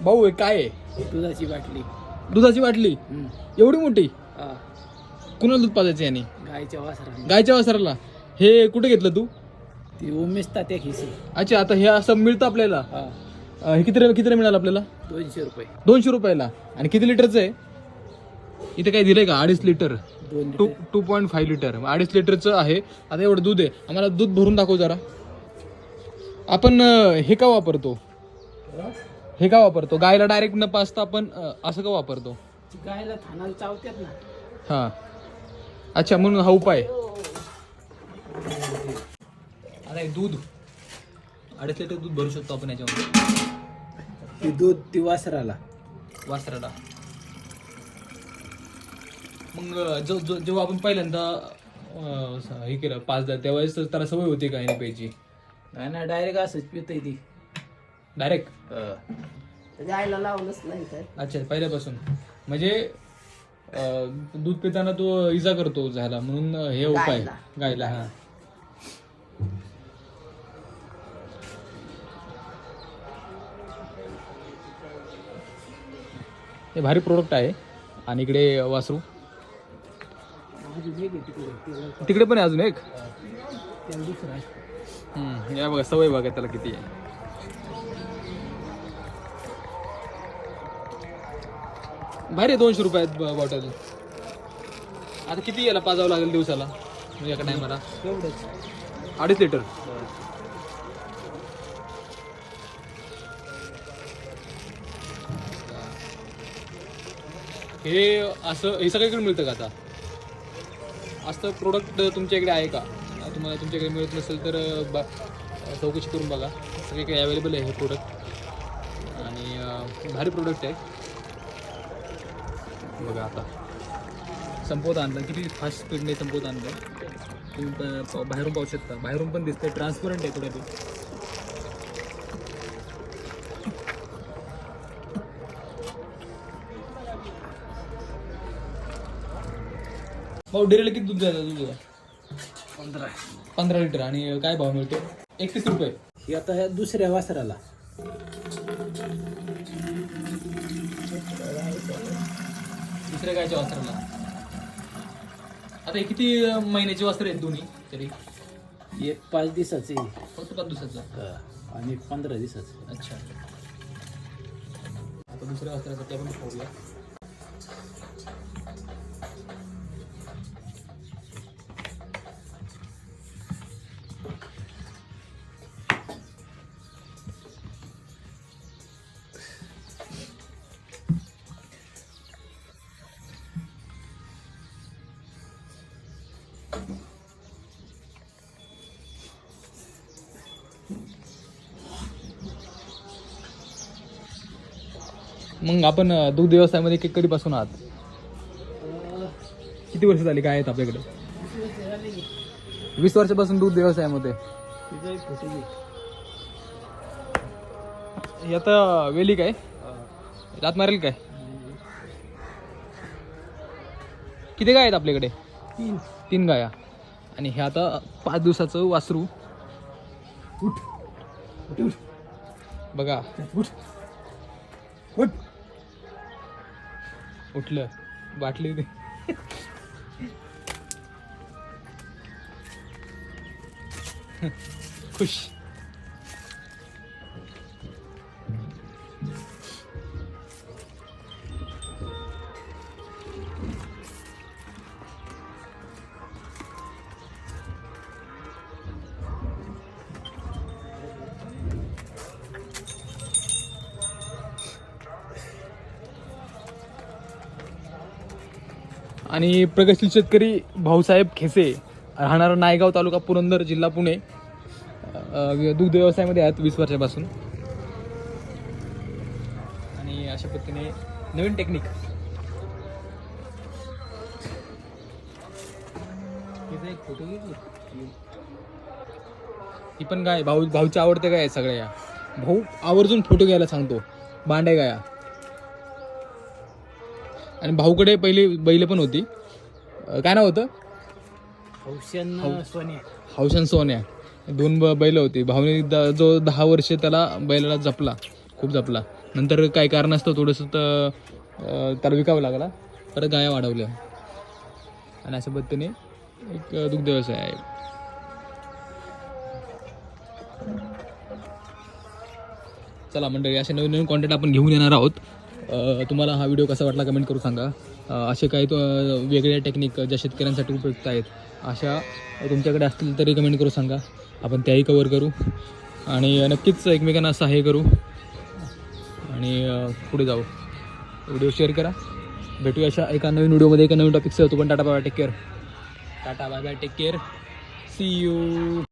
भाऊ हे काय आहे? दुधाची बाटली. दुधाची बाटली? हम्म. एवढी मोठी? हा. कुणाला दूध पाजायचं याने? गायच्या वासरा गायच्या वासराला? हे कुठे घेतलं तू? ती उमेशता त्या खिसी. अच्छा आता हे असं मिळतं आपल्याला? हा. अं, हे किती किती मिळालं आपल्याला? दोनशे रुपये. दोनशे रुपयाला. आणि किती लिटरचं आहे? इथे काय दिलंय का? अडीच लिटर. दोन two two point five litre. अडीच लिटरचं आहे. आता एवढं दूध आहे. आम्हाला दूध भरून दाखव जरा. आपण अं, हे का वापरतो? हे का वापरतो? गायला डायरेक्ट न पाचता आपण अं, असं का वापरतो? ती गायला थानाला चावतात ना. हां. अच्छा म्हणून हा उपाय. हे दूध. अडीच लिटर दूध भरू शकतो आपण याच्यामध्ये. ती दूध ती वासराला. वासराला. मग अं, जो जो जेव्हा आपण पहिल्यांदा अं, हे केलं पाच द्या त्यावेळेस तर त्याला सवय होती का हे प्यायची नाही ना डायरेक्ट असंच पितय ती. डायरेक्ट गायला लावलंच नाही तर. अच्छा पहिल्यापासून. म्हणजे अं, दूध पिताना तो इजा करतो झाला म्हणून हे उपाय. गायला हा. हे भारी प्रोडक्ट आहे. आणि इकडे वासरू. तिकडे पण आहे अजून एक. हम्म, या बघा सवय बघा त्याला किती आहे. भारी आहे दोनशे रुपयात ब- बॉटल आता किती याला पाजावं लागेल दिवसाला? म्हणजे एका टायमाला एवढंच अडीच लिटर हे असं हे सगळीकडे मिळतं का आता? असं प्रोडक्ट तुमच्या इकडे आहे का? तुम्हाला तुमच्याकडे मिळत नसेल तर अं, बा चौकशी करून बघा. सगळीकडे अवेलेबल आहे हे प्रोडक्ट आणि अं, भारी प्रोडक्ट आहे. बघा आता. संपवत आणलं. किती फास्ट स्पीडने संपवत आणलं. तुम्ही बाहेरून पाहू शकता. बाहेरून पण दिसतंय. ट्रान्सपरंट आहे थोडं ते. भाऊ डेरीला किती दूध द्यायला दूध पंधरा. पंधरा लिटर. आणि काय भाव मिळतो? एकतीस रुपये. ही आता ह्या दुसऱ्या वासराला. दुसऱ्या गायच्या वस्त्राला आता हे किती महिन्याचे वस्त्र आहेत दोन्ही? तरी. एक पाच दिवसाचे. फक्त पाच दिवसाचं? आणि पंधरा दिवसाचं. अच्छा. आता दुसऱ्या वस्त्रासाठी आपण पाहूया. मग आपण अं, दुग्ध व्यवसायामध्ये कधीपासून आहात? किती वर्ष झाली काय आहेत आपल्याकडे? वीस वर्षापासून दूध व्यवसायामध्ये. हे आता वेली काय? दात मारेल काय? किती गाय आहेत आपल्याकडे? तीन. तीन गाया. आणि हे आता पाच दिवसाचं वासरू. उठ. बघा. उठ. उठ. उठलं बाटली दे. खुश आणि प्रगतशील शेतकरी भाऊसाहेब खेसे राहणारा नायगाव तालुका पुरंदर जिल्हा पुणे. दुग्ध व्यवसायामध्ये आहेत वीस वर्षापासून. आणि अशा पद्धतीने नवीन टेक्निक ही पण काय भाऊ भाऊच्या आवडते काय सगळ्या या. भाऊ आवर्जून फोटो घ्यायला सांगतो. बांड्या गाया. आणि भाऊकडे पहिले बैल पण होती. काय नाव होतं? हौशन सोन्या. हौशन सोन्या. दोन ब बैल होती. भाऊने द- जो दहा वर्षे त्याला बैलाला जपला. खूप जपला. नंतर काय कारण असतं थोडंसं तर त्याला विकावं लागला. परत गाया वाढवल्या. आणि अशा पद्धतीने एक दुग्ध व्यवसाय आहे. चला मंडळी असे नवीन नवीन कॉन्टेंट आपण घेऊन येणार आहोत. तुम्हाला हा व्हिडिओ कसा वाटला कमेंट करू सांगा. असे काही तो, टेक्निक ज्या शेतकऱ्यांसाठी उपयुक्त आहेत अशा तुमच्याकडे असतील तरी कमेंट करू सांगा. आपण त्याही कवर करू. आणि नक्कीच एकमेकांना सहाय्य हे करू. आणि पुढे जाऊ. व्हिडिओ शेअर करा. भेटूया अशा एका नवीन व्हिडिओमध्ये एका नवीन टॉपिकसह तू पण tata bye take care tata bye bye take care see you